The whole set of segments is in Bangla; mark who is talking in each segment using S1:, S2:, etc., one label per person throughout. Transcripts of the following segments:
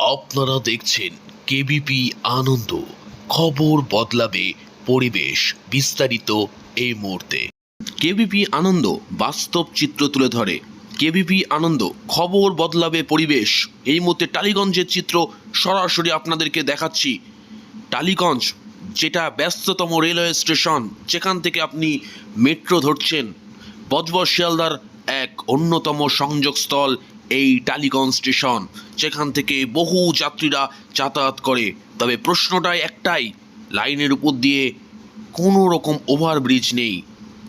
S1: আপনারা দেখছেন কেবিপি আনন্দ। খবর বদলাবে, পরিবেশ বিস্তারিত এই মুহূর্তে। কেবিপি আনন্দ বাস্তব চিত্র তুলে ধরে। কেবিপি আনন্দ খবর বদলাবে, পরিবেশ। এই মুহূর্তে টালিগঞ্জের চিত্র সরাসরি আপনাদেরকে দেখাচ্ছি। টালিগঞ্জ, যেটা ব্যস্ততম রেলওয়ে স্টেশন, যেখান থেকে আপনি মেট্রো ধরছেন। বজবজ শিয়ালদার এক অন্যতম সংযোগস্থল এই টালিগঞ্জ স্টেশন, যেখান থেকে বহু যাত্রীরা যাতায়াত করে। তবে প্রশ্নটা একটাই, লাইনের উপর দিয়ে কোনো রকম ওভারব্রিজ নেই।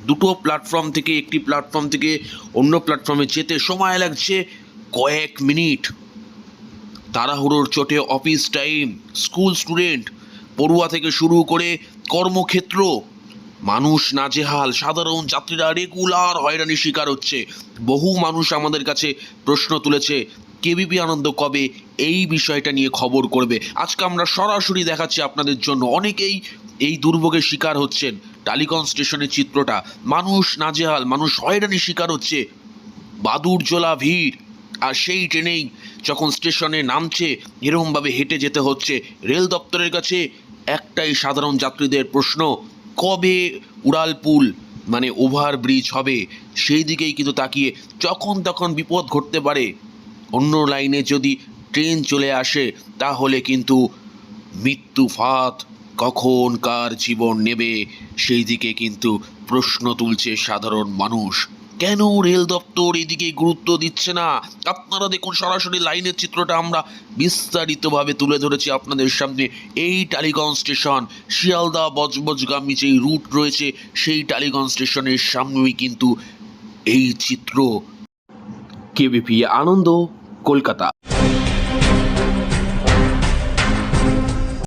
S1: দুটো প্ল্যাটফর্ম থেকে একটি প্ল্যাটফর্ম থেকে অন্য প্ল্যাটফর্মে যেতে সময় লাগছে কয়েক মিনিট। তাড়াহুড়োর চোটে অফিস টাইম, স্কুল স্টুডেন্ট, পড়ুয়া থেকে শুরু করে কর্মক্ষেত্র। মানুষ নাজেহাল, সাধারণ যাত্রীরা রেগুলার হয়রানির শিকার হচ্ছে। বহু মানুষ আমাদের কাছে প্রশ্ন তুলেছে, কেবিপি আনন্দ কবে এই বিষয়টা নিয়ে খবর করবে? আজকে আমরা সরাসরি দেখাচ্ছি আপনাদের জন্য। অনেকেই এই দুর্ভোগের শিকার হচ্ছেন। টালিগঞ্জ স্টেশনের চিত্রটা। মানুষ নাজেহাল, মানুষ হয়রানির শিকার হচ্ছে। বাদুরজোলা ভিড়, আর সেই ট্রেনেই যখন স্টেশনে নামছে, এরকমভাবে হেঁটে যেতে হচ্ছে। রেল দপ্তরের কাছে একটাই সাধারণ যাত্রীদের প্রশ্ন কবে উড়ালপুল মানে ওভারব্রিজ হবে, সেই দিকেই কিন্তু তাকিয়ে যখন তখন বিপদ ঘটতে পারে। অন্য লাইনে যদি ট্রেন চলে আসে, তাহলে কিন্তু মৃত্যু ফাঁদ কখন কার জীবন নেবে, সেই দিকে কিন্তু প্রশ্ন তুলছে সাধারণ মানুষ। কেন রেল দপ্তর এদিকে গুরুত্ব দিচ্ছে না? আপনারা দেখুন, সরাসরি লাইনের চিত্রটা আমরা বিস্তারিতভাবে তুলে ধরেছি আপনাদের সামনে। এই টালিগঞ্জ স্টেশন, শিয়ালদা বজবজগামী যেই রুট রয়েছে, সেই টালিগঞ্জ স্টেশনের সামনেই কিন্তু এই চিত্র। কেবিপি আনন্দ, কলকাতা।